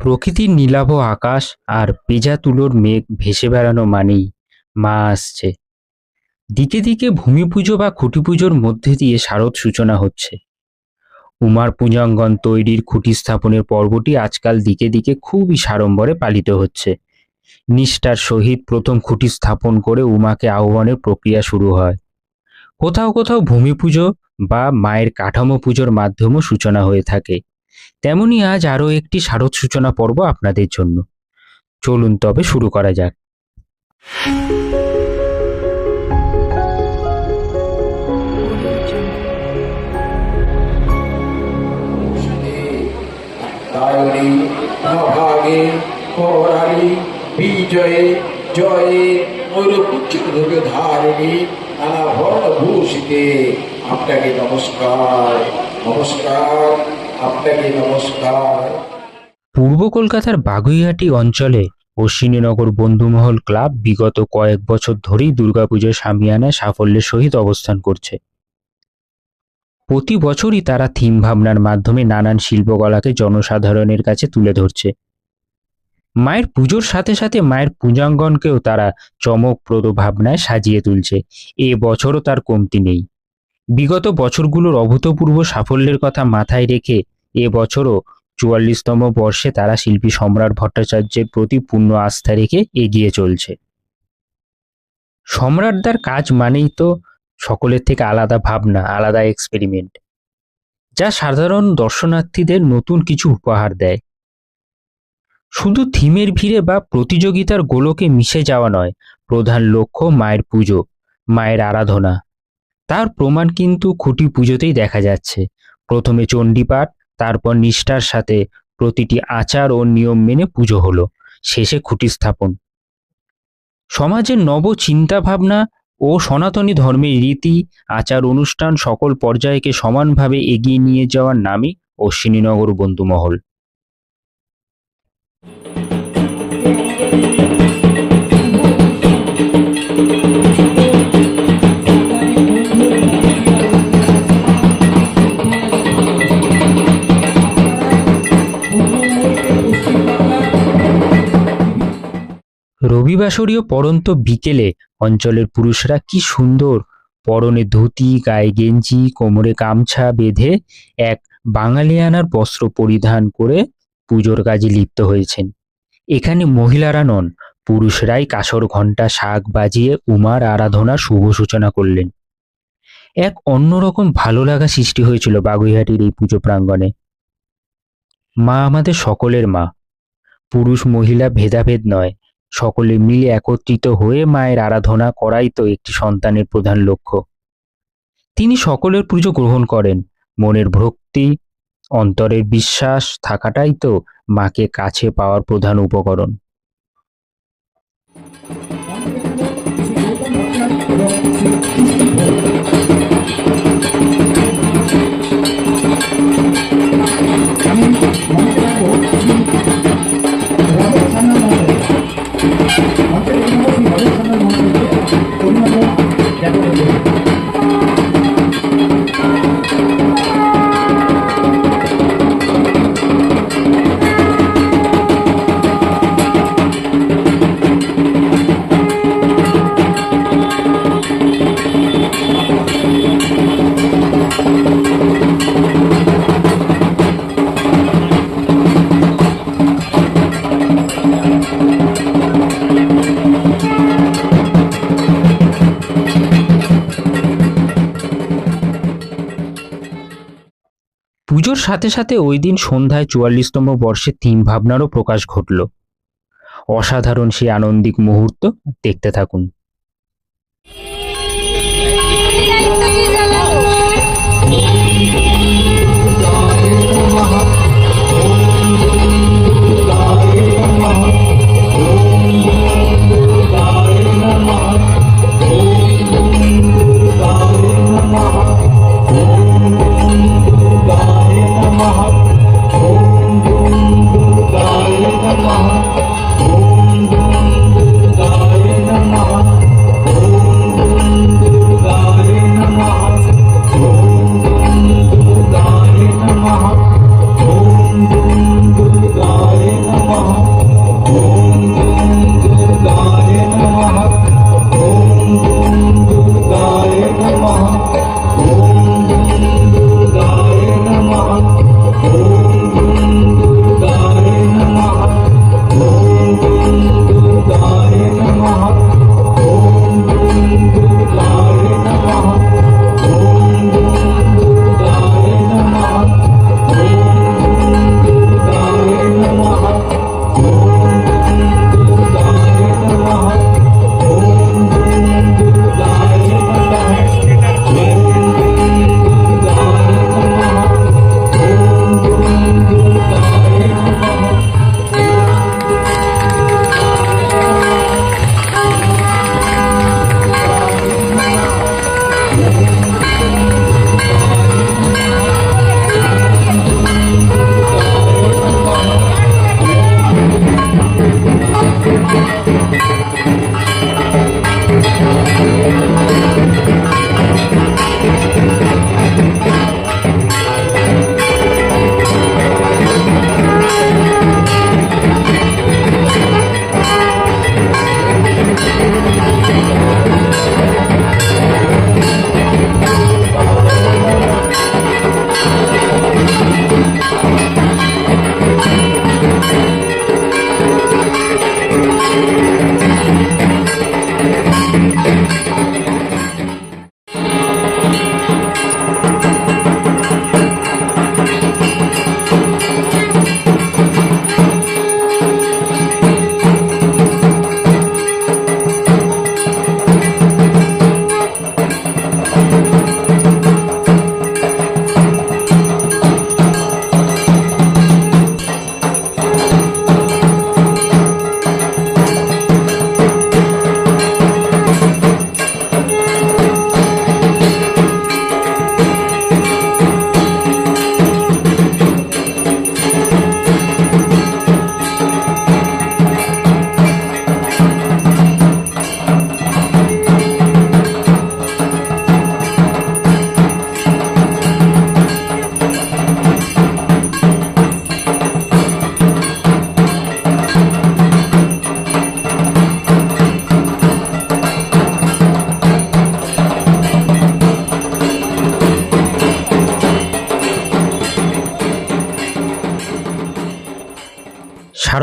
প্রকৃতির নীলাভ আকাশ আর পেজা তুলোর মেঘ ভেসে বেড়ানো মানেই মা আসছে। দিকে দিকে ভূমি পুজো বা খুঁটি পুজোর মধ্যে দিয়ে শারদ সূচনা হচ্ছে। উমার পূজাঙ্গন তৈরির খুঁটি স্থাপনের পর্বটি আজকাল দিকে দিকে খুবই সাড়ম্বরে পালিত হচ্ছে। নিষ্ঠার সহিত প্রথম খুঁটি স্থাপন করে উমাকে আহ্বানের প্রক্রিয়া শুরু হয়। কোথাও কোথাও ভূমি পুজো বা মায়ের কাঠামো পুজোর মাধ্যমেও সূচনা হয়ে থাকে। তেমনি আজ আরও একটি শারদ সূচনা পর্ব আপনাদের জন্য। চলুন তবে শুরু করা যাক। আপনাকে নমস্কার নমস্কার। আপনাকে নমস্কার। পূর্ব কলকাতার বাগুইহাটি অঞ্চলে অশ্বিনীনগর বন্ধুমহল ক্লাব বিগত কয়েক বছর ধরেই দুর্গাপুজোর সামিয়ানায় সাফল্যের সহিত অবস্থান করছে। প্রতি বছরই তারা থিম ভাবনার মাধ্যমে নানান শিল্পকলাকে জনসাধারণের কাছে তুলে ধরছে। মায়ের পুজোর সাথে সাথে মায়ের পূজাঙ্গনকেও তারা চমকপ্রদ ভাবনায় সাজিয়ে তুলছে। এ বছরও তার কমতি নেই। বিগত বছরগুলোর অভূতপূর্ব সাফল্যের কথা মাথায় রেখে এ বছরও চুয়াল্লিশতম বর্ষে তারা শিল্পী সম্রাট ভট্টাচার্যের প্রতি পূর্ণ আস্থা রেখে এগিয়ে চলছে। সম্রাটদার কাজ মানেই তো সকলের থেকে আলাদা ভাবনা, আলাদা এক্সপেরিমেন্ট যা সাধারণ দর্শনার্থীদের নতুন কিছু উপহার দেয়। শুধু থিমের ভিড়ে বা প্রতিযোগিতার গোলকে মিশে যাওয়া নয়, প্রধান লক্ষ্য মায়ের পুজো, মায়ের আরাধনা তার প্রমাণ কিন্তু খুঁটি পুজোতেই দেখা যাচ্ছে। প্রথমে চণ্ডীপাঠ, তারপর নিষ্ঠার সাথে প্রতিটি আচার ও নিয়ম মেনে পুজো হলো। শেষে খুঁটি স্থাপন। সমাজের নব চিন্তা ভাবনা ও সনাতনী ধর্মের রীতি, আচার অনুষ্ঠান সকল পর্যায়কে সমানভাবে এগিয়ে নিয়ে যাওয়ার নামই অশ্বিনীনগর বন্ধুমহল। রবিবাসরীয় পরন্ত বিকেলে অঞ্চলের পুরুষরা কি সুন্দর। পরনে ধুতি, গায়ে গেঞ্জি, কোমরে গামছা বেঁধে এক বাঙালিয়ানার বস্ত্র পরিধান করে পুজোর কাজে লিপ্ত হয়েছেন। এখানে মহিলারা নন, পুরুষরাই কাসর ঘণ্টা, শাক বাজিয়ে উমার আরাধনা শুভ সূচনা করলেন। এক অন্যরকম ভালো লাগা সৃষ্টি হয়েছিল বাগুইহাটির এই পুজো প্রাঙ্গণে। মা আমাদের সকলের মা। পুরুষ মহিলা ভেদাভেদ নয় সকলে মিলে একত্রিত হয়ে মায়ের আরাধনা করাই তো একটি সন্তানের প্রধান লক্ষ্য। তিনি সকলের পুজো গ্রহণ করেন। মনের ভক্তি, অন্তরের বিশ্বাস থাকাটাই তো মাকে কাছে পাওয়ার প্রধান উপকরণ। পুজোর সাথে সাথে ওই দিন সন্ধ্যায় চুয়াল্লিশতম বর্ষে তিন ভাবনারও প্রকাশ ঘটল। অসাধারণ সেই আনন্দিক মুহূর্ত দেখতে থাকুন।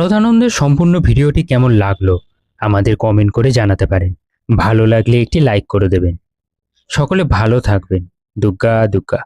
শারদানন্দের সম্পূর্ণ ভিডিওটি কেমন লাগল আমাদের কমেন্ট করে জানাতে পারেন। ভালো লাগলে একটি লাইক করে দেবেন। সকলে ভালো থাকবেন। দুগ্গা দুর্গা